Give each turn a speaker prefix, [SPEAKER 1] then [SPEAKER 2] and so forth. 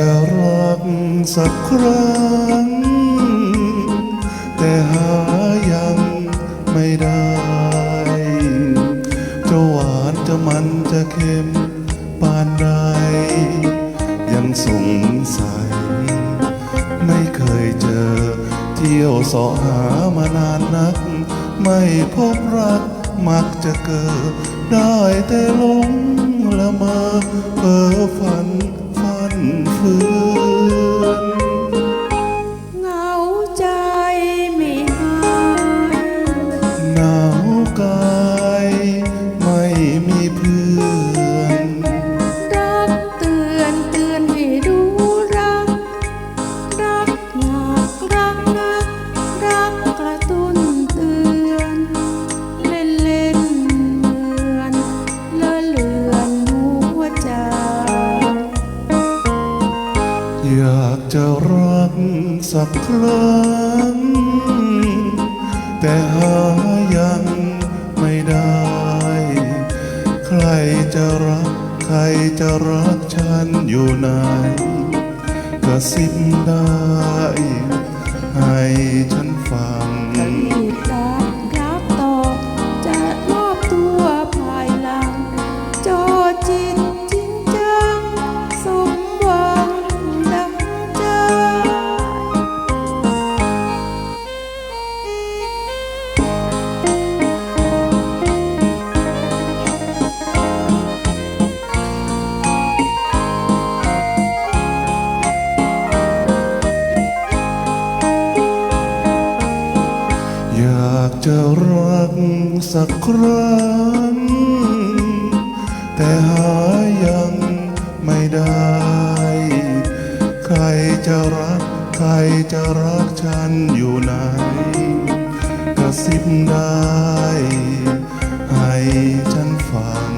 [SPEAKER 1] จะรักสักครั้ง แต่หายังไม่ได้ จะหวานจะมันจะเค็มปานใด ยังสงสัย ไม่เคยเจอ เที่ยวสาะหามานานนัก ไม่พบรักมักจะเกิด ได้แต่หลงละเมอเพ้อฝันฝัน สักครั้ง แต่หายังไม่ได้ ใครจะรัก ใครจะรักฉันอยู่ไหนกระซิบได้ ให้ฉันฟัง
[SPEAKER 2] จะรั
[SPEAKER 1] กสักครั้ง แต่หายังไม่ได้ ใครจะรัก ใครจะรักฉันอยู่ไหนกระซิบได้ ให้ฉันฟัง